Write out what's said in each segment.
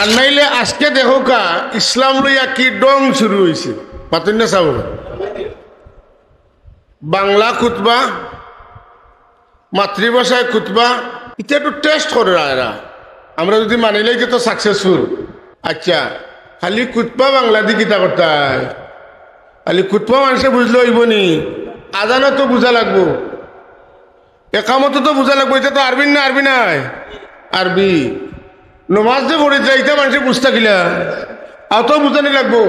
আর নাইলে আজকে দেখো কা ইসলাম লইয়া কি ডং শুরু হয়েছে পাতেন না চাব বাংলা খুতবা, মাতৃভাষায় খুতবা এটা একটু টেস্ট করে এরা। আমরা যদি মানিলে কি তো সাকসেসফুল আচ্ছা খালি কুতবা বাংলা দি কিতা করতে হয় খালি কুতবা মানুষে বুঝলে হইব নি। আজানো তো বুঝা লাগবো। একামতো তো বুঝা লাগবো, এটা তো আরবি না আরবি নাই? আরবি। নমাজ যে পড়ে এটা মানুষে বুঝতে গিলা আর তো বুঝানি লাগবো?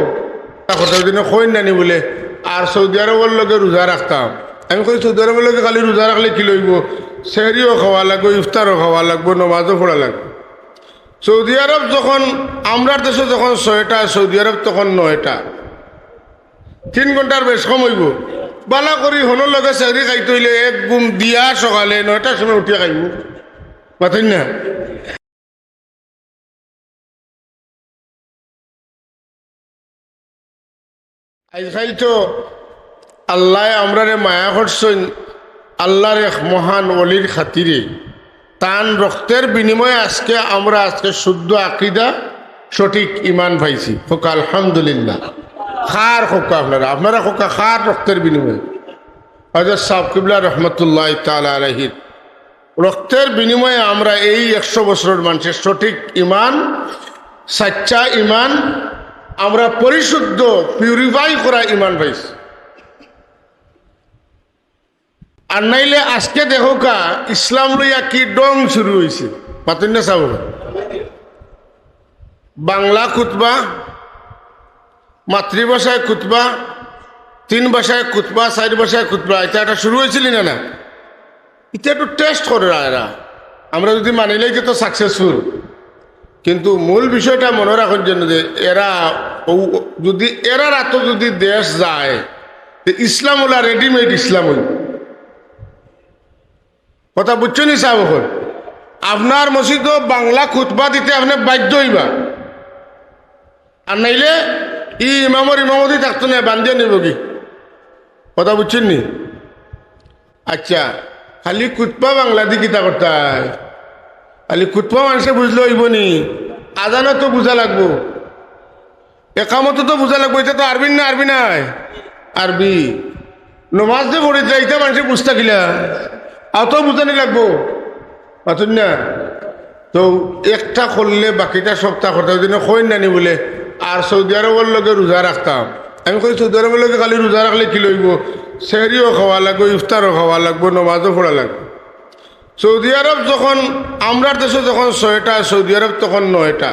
কথা দিনে কইন নানি বলে আর সৌদি আরবের লগে রোজা রাখতাম আমি কই সৌদি আরবের লগে খালি রোজা রাখলে কি লইব? সেহরিও খাওয়া লাগবো ইফতারও খাওয়া লাগবো নমাজও পড়া লাগবে। সৌদি আরব যখন আমরার দেশে যখন ছয়টা সৌদি আরব তখন নয়টা। তিন ঘণ্টার বেশ কম হইব। বালা করি হনোর লগে চাকরি খাইতে হইলে এক গুম দিয়া সকালে নয়টার সময় উঠিয়া খাইব। মাথেন না? আজকাল তো আল্লাহ আমরারে মায়া করছেন, আল্লাহর এক মহান অলির খাতিরে। তান রক্তের বিনিময়ে আজকে আমরা আজকে শুদ্ধ আকিদা, সঠিক ইমান পাইছি। খোকা আলহামদুলিল্লাহ। খার খোকা আপনারা আপনারা খোকা খার রক্তের বিনিময়ে। হজরত সাহ কিবলা রহমতুল্লাহ তালা আলহির রক্তের বিনিময়ে আমরা এই একশো বছরের মানুষের সঠিক ইমান সাচ্চা ইমান আমরা পরিশুদ্ধ পিউরিফাই করা ইমান পাইছি। আর নাইলে আজকে দেখো কা, ইসলাম লইয়া কি ডং শুরু হয়েছে পাতেন না চাব বাংলা খুতবা, মাতৃভাষায় খুতবা, তিন ভাষায় খুতবা, চার ভাষায় খুতবা, এটা একটা শুরু হয়েছিল না না? এটা একটু টেস্ট করে এরা। আমরা যদি মানিলেই যে তো সাকসেসফুল কিন্তু মূল বিষয়টা মনে রাখার জন্য যে এরা যদি এরার এত যদি দেশ যায় ইসলাম হলা রেডিমেড ইসলাম হইল কথা বুঝছ নি সাহেব এখন? আপনার মসজিদও বাংলা খুতবা দিতে আপনি বাধ্য হইবা। আর নাইলে ই ইমামর ইমামতি থাকতো না, বান্ধিয়ে নিব কি? কথা বুঝছেন নি? আচ্ছা খালি কুতপা বাংলা দি কিতা করতে খালি কুতপা মানুষে বুঝলে হইব নি। আজানো তো বুঝা লাগবো। একামতো তো বুঝা লাগবো, এটা তো আরবি না, আরবি নাই। আরবি। নমাজ যে পড়ে যায় এটা মানুষে বুঝতে গিলা আর তো বুঝানি লাগবো। পাতুন না। তো একটা করলে বাকিটা সপ্তাহ করতে দিন কই নানি বলে, আর সৌদি আরবের লগে রোজা রাখতাম। আমি কই, সৌদি আরবের লগে খালি রোজা রাখলে কি লইব? সেহরিও খাওয়া লাগবো, ইফতারও খাওয়া লাগবো, নমাজও পড়া লাগবে। সৌদি আরব যখন, আমরার দেশে যখন ছয়টা, সৌদি আরব তখন নয়টা।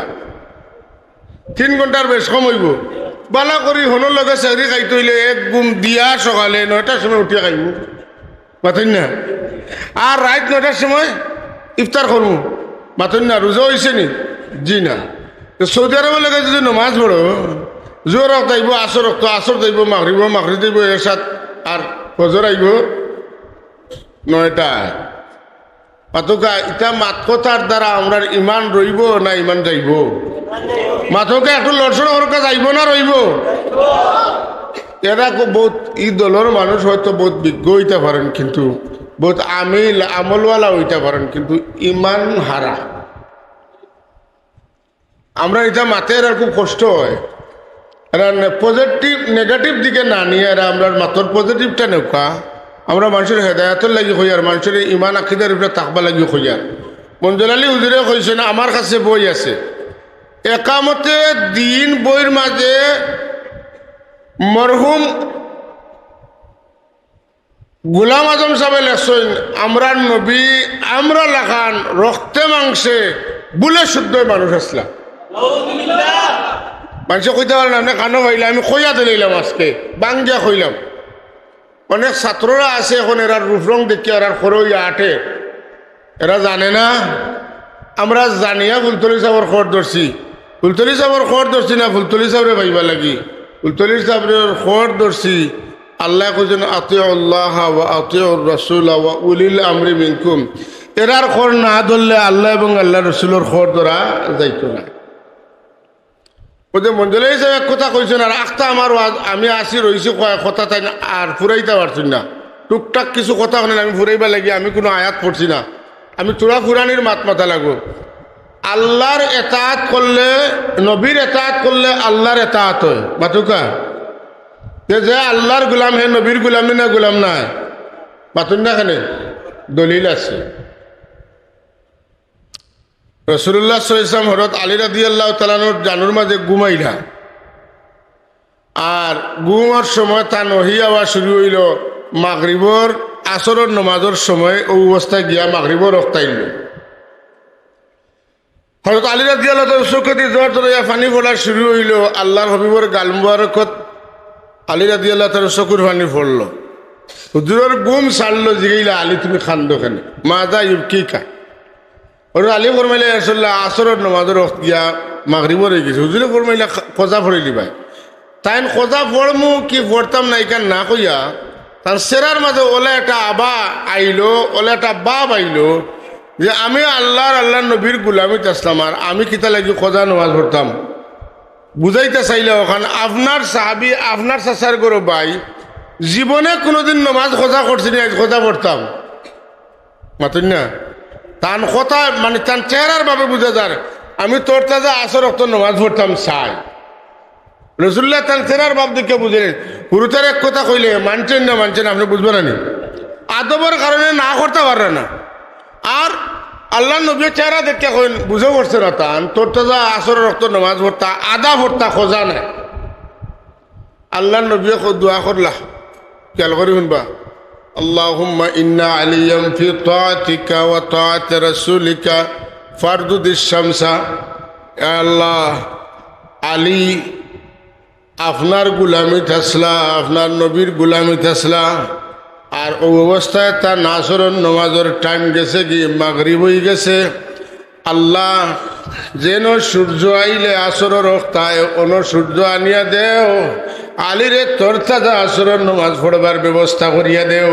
তিন ঘণ্টার বেশ কম হইব। বালা করি হনোর লগে চাকরি খাইতে হইলে এক গুম দিয়া সকালে নয়টার সময় উঠিয়া খাইব। মাথেন না? আর রাত নয়টার সময় ইফতার করব মাথেন না? রোজা হয়েছে নি? জি না। সৌদি আরবের লগে যদি নমাজ পড়ো জোর রক্ত আইব আসর রক্ত আসর যাইব মাগরিব মাগরি যাইব এর সাত আর ফজর আইব নয়টায়। মাতকা ইটা মাত কথার দ্বারা আমরা ইমান রইব না ইমান যাইব? মাথকে একটু লড়ছড় হরকা যাইব না রইব এরা বহুত, ই দলের মানুষ হয়তো বহুত বিজ্ঞ হইতে পারেন কিন্তু বহুত আমিল আমলওয়ালা হইতে পারেন কিন্তু ইমান হারা আমরা এটা মাতে এরা খুব কষ্ট হয়। এরা পজিটিভ নেগেটিভ দিকে না নিয়ে এরা আমরা মাতর পজিটিভটা নেওয়া আমরা মানুষের হেদায়তের লাগি হইয়ার মানুষের ইমান আখিদার উপরে তাকবা লাগি হইয়ার মঞ্জুলালী হুজুরে কইছেন আমার কাছে বই আছে। একামতে দিন বইয়ের মাঝে মরহুম গুলাম আজম সাহেব লেখছেন, আমরা নবী, আমরা লেখান, রক্তে মাংসে বুলে শুদ্ধ মানুষ আসলাম। মানুষে কইতে পারেন আপনি কানো হইলে আমি কইয়া দিলাম আজকে, বাঙ্গিয়া কইলাম অনেক ছাত্ররা আছে এখন এরা রূপরং দেখি এরা খরই আটে এরা জানে না? আমরা জানিয়া ফুলতলি সাহর খর ধরছি ফুলতলি সাহর খর ধরছি না? ফুলতলি সাহরে ভাইবা লাগি। ফুলতলি সাহরের খর ধরছি আল্লাহ কইছেন আতিয় আল্লাহ আতিয় রসুল উলিল আমরি মিনকুম। এরার খর না ধরলে আল্লাহ এবং আল্লাহ রসুলের খর ধরা যাইতো না। যে মঞ্জুলা এক কথা কইছেন আর আখটা আমার আমি আসি রইছি কয় কথা তাই আর ফুরাইতে পারছি না। টুকটাক কিছু কথা শুনেন, আমি ফুরাইবা লাগি, আমি কোনো আয়াত পড়ছি না। আমি চূড়া ফুরানির মাত মাথা লাগবো। আল্লাহর এতাত করলে, নবীর এতাত করলে আল্লাহর এতাত হয়। বাতুকা? যে যে আল্লাহর গুলাম, হে নবীর গুলাম না গুলাম না বাতুন না খানে? দলিল আছে। রসুল্লাহ সাল্লাম হরত আলী রাদি আল্লাহ তালানোর জানুর মাঝে ঘুমাইলা আর ঘুমার সময় তা নহি আওয়া শুরু হইল, মাগরিবর আসরের নমাজের সময় ও অবস্থায় গিয়া মাগরিবর রক্তাইল হরত আলী রাদি আল্লাহ দিয়ে জ্বর ধরে পানি পড়া শুরু হইল, আল্লাহর হবিবর গাল মুবারকত আলী রাদি আল্লাহ তার চকুর পানি পড়ল হুজুরের গুম ছাড়লো জিগাইলা, আলী, তুমি খান্দ মা যা কি কা ওর আলী ফরমাইলে আসলে আসরের নমাজের রক্ত গিয়া মাগরিবর হয়ে গেছে। হুজুরে ফরমাইলা খোঁজা ফড়ে দিবাই। তাই খোঁজা পড়মু কি পড়তাম না এখান না কইয়া, তার সেরার মাঝে ওলা একটা আবা আইলো, ওলা একটা বাপ আইলো, যে আমি আল্লাহর আল্লাহ নবীর গুলামিত আসলাম আর আমি কিতা লাগি খোঁজা নামাজ পড়তাম। বুঝাইতে চাইলে ওখান আপনার সাহাবি, আপনার চাচার গরো ভাই জীবনে কোনোদিন নমাজ খোঁজা করছি না খোঁজা পড়তাম। মাতুন না? তান কথা মানে তার চেহারার ভাবে বুঝা যার আমি তোর তাজা আসর রক্ত নমাজ পড়তাম, চাই। রসুল্লাহ তার চেহারার ভাব দেখে বুঝলেন। গুরুতার এক কথা কইলে, মানছেন না মানছেন আপনি বুঝবেন না আদবের কারণে না করতে পারে না। আর আল্লাহ নবীর চেহারা দেখে কইন, বুঝে পড়ছে না তান, তোর তাজা আসর রক্ত নমাজ পড়তা, আদা পড়তা, খোঁজা নাই। আল্লাহ নবী দোয়া করলা। খেয়াল করি শুনবা। اللهم إنا عليا في طاعتك وطاعة رسولك فاردد الشمس يا الله আলী আপনার গুলামি থাসলা আপনার নবীর গুলামি থাসলা আর ও অবস্থায় তার নাসরণ নমাজের টাইম গেছে কি মাগরিব হয়ে গেছে আল্লাহ যেন সূর্য আইলে আসরের রক্তায় অন সূর্য আনিয়া দেও আলিরে তোর তাজা আসরের নমাজ পড়বার ব্যবস্থা করিয়া দেও।